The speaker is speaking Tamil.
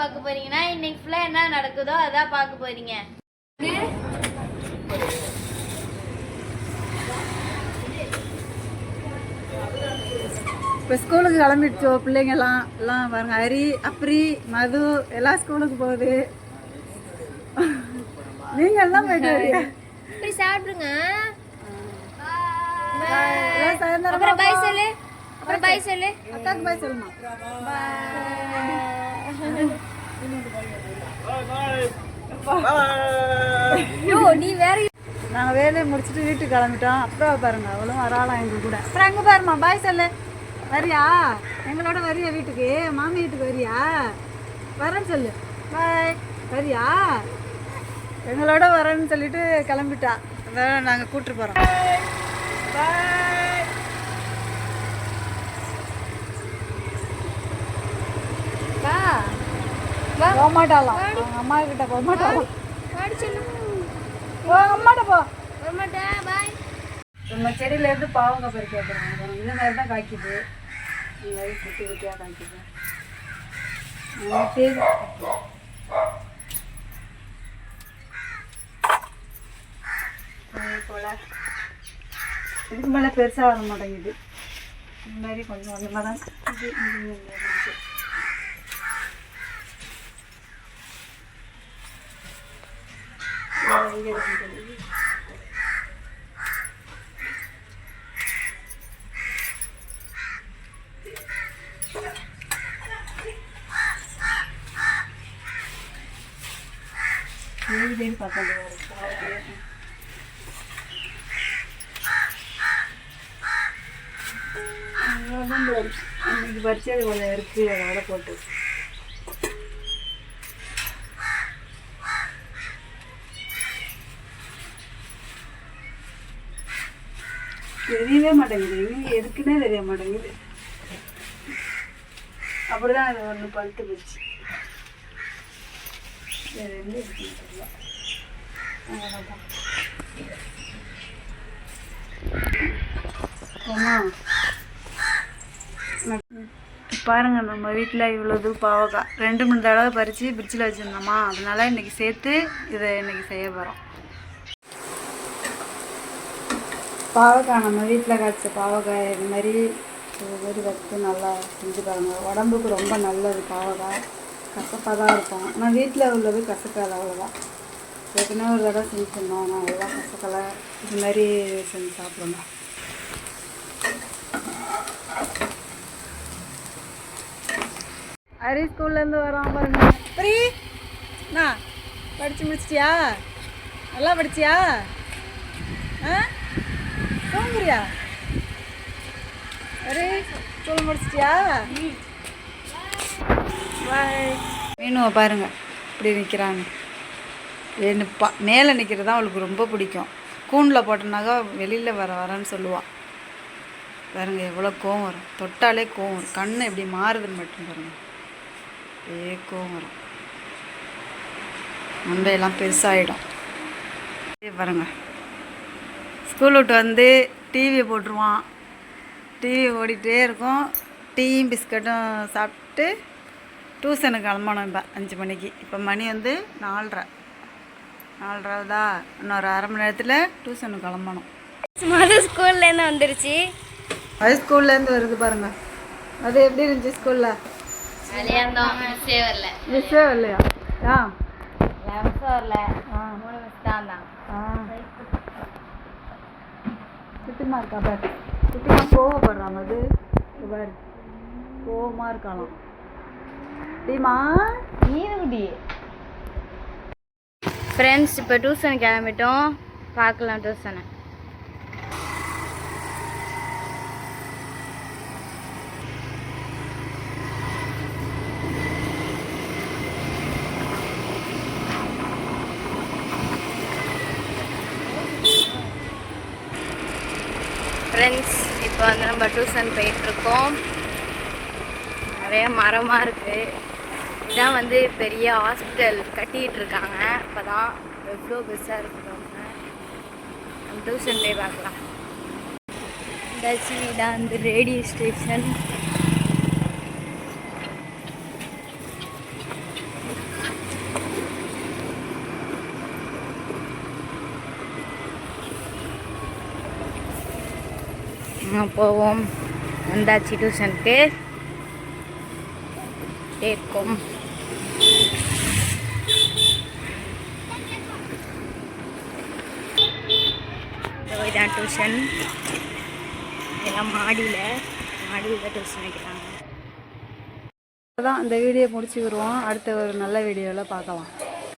பார்க்க போறீங்கன்னா இன்னைக்கு ஃபுல்லாக என்ன நடக்குதோ அதான் பார்க்க போறீங்க. இப்போ ஸ்கூலுக்கு கிளம்பிடுச்சோ பிள்ளைங்கெல்லாம் எல்லாம் பாருங்க ஹரி அப்ரி மது எல்லாம் ஸ்கூலுக்கு போகுது. நீங்க எல்லாம் போயிட்டு வரீங்க? போய் சாப்பிடுங்க. அப்புறம் பாய் சொல்லு. அப்புறம் பாய் சொல்லு. அக்காக்கு பாய் சொல்லுமா? நீ வேற நாங்கள் வேலையை முடிச்சுட்டு வீட்டுக்கு கிளம்பிட்டோம். அப்புறம் பாருங்க அவளும் வராளாம் எங்க கூட. அப்புறம் அங்கே பாருமா பாய் சொல்லு. வரியா? எங்களோட வரியா வீட்டுக்கு? மாமி வீட்டுக்கு வரியா? வரேன்னு சொல்லு. பாய். வரியா? எங்களோட வரேன்னு சொல்லிட்டு கிளம்பிட்டா. வேற நாங்கள் கூப்பிட்டு போகிறோம் பாய். போக மாட்டாளாம் அம்மா கிட்ட போக போ அம்மாட்ட போ. பாய் நம்ம செடியிலேருந்து பாவங்க பறிக்க வைக்கிறாங்க. இந்த மாதிரி தான் காய்க்குது. இந்த மாதிரி குட்டி குட்டியாக காய்க்குது. ஆ, சரி. இதுக்கு மேலே பெருசாக வர மாட்டேங்குது. இந்த மாதிரி கொஞ்சம் கொஞ்சமாக தான் இது இங்க இங்க இங்க இருக்கு. இன்னைக்கு பறிச்சது கொஞ்சம் இருக்கு அதோட போட்டு தெரியவே மாட்டேங்குது. எங்க எதுக்குன்னே தெரிய மாட்டேங்குது. அப்படிதான் அது ஒன்று பழுத்து போச்சு. வேற எங்க இருக்குன்னு தெரியல. பாருங்க நம்ம வீட்டில் இவ்வளோ இவ்வளவு பாவக்காய் ரெண்டு மூணு தடவை பறித்து பிரிட்ஜில் வச்சுருந்தோமா. அதனால இன்னைக்கு சேர்த்து இதை இன்னைக்கு செய்ய போகிறோம் பாவக்காய் நம்ம வீட்டில் காய்ச்ச பாவக்காய் இது மாதிரி ஒரு மாதிரி வச்சு நல்லா செஞ்சு பாருங்கள் உடம்புக்கு ரொம்ப நல்லது பாவக்காய். கசப்பாக தான் இருக்கும். ஆனால் வீட்டில் உள்ளது கசக்காது அவ்வளோதான். ஏற்கனவே ஒரு தடவை செஞ்சு சொன்னோம் நான் அவ்வளோவா கசக்கலை. இது மாதிரி செஞ்சு சாப்பிடணும் ஹரி ஸ்கூல்லேருந்து வரோம் பாருங்க. பிரி நான் படித்து முடிச்சிட்டியா? நல்லா படிச்சியா? ஆ? வாங்குறியா அரே ஸ்கூல் முடிச்சிட்டியா பாய் மீனுவை பாருங்க. இப்படி நிற்கிறாங்க என்ன பா மேலே நிற்கிறது தான் அவளுக்கு ரொம்ப பிடிக்கும். கூண்டில் போட்டோம்னாக்கா வெளியில் வர வரேன்னு சொல்லுவாள் பாருங்க எவ்வளோ கோவம் வரும். தொட்டாலே கோவம் வரும். கண்ணு எப்படி மாறுதுன்னு மட்டும் பாருங்க. அப்படியே கோவம் வரும். மண்டையெல்லாம் பெருசாகிடும் பாருங்க. ஸ்கூல் விட்டு வந்து டிவியை போட்டுருவான். டிவி ஓடிட்டே இருக்கும். டீயும் பிஸ்கட்டும் சாப்பிட்டு டியூஷனுக்கு கிளம்பணும் இப்போ அஞ்சு மணிக்கு. இப்போ மணி வந்து நாலரை. நாலராவதா இன்னொரு அரை மணி நேரத்தில் டியூஷனுக்கு கிளம்பணும். மது ஸ்கூல்லேருந்து வந்துருச்சு. அது ஸ்கூல்லேருந்து வருது பாருங்க. அது எப்படி இருந்துச்சு ஸ்கூலில்? மிஸ்ஸே வரல. மிஸ்ஸே வரலையா? ஆ. வரல. ஆ. மூணு மிஸ் தான் இருந்தாங்க ஆ இருக்கா? பார். குட்டிமா கோவப்படுறான் அது. பார். கோவமாக இருக்கலாம் டீமா நீருகுடி ஃப்ரெண்ட்ஸ் இப்போ டியூஷன் கிளம்பிட்டோம். பார்க்கலாம் டியூஷனை ஃப்ரெண்ட்ஸ் இப்போ வந்து நம்ம டியூஷன் போயிட்டுருக்கோம். நிறைய மரமாக இருக்குது இதான் வந்து பெரிய ஹாஸ்பிட்டல் கட்டிகிட்டு இருக்காங்க இப்போ தான் எவ்வளோ பெருசாக இருக்கிறவங்க நம்ம டியூஷன் போய் பார்க்கலாம். இந்த வந்து ரேடியோ ஸ்டேஷன் போவோம். வந்தாச்சு டியூஷனுக்கு இருக்கோம் இதான் டியூஷன் எல்லாம் மாடியில். மாடியில் தான் டியூஷன் வைக்கிறாங்க. அதான் இந்த வீடியோ முடிச்சுக்கிடுவோம் அடுத்த ஒரு நல்ல வீடியோவில் பார்க்கலாம்.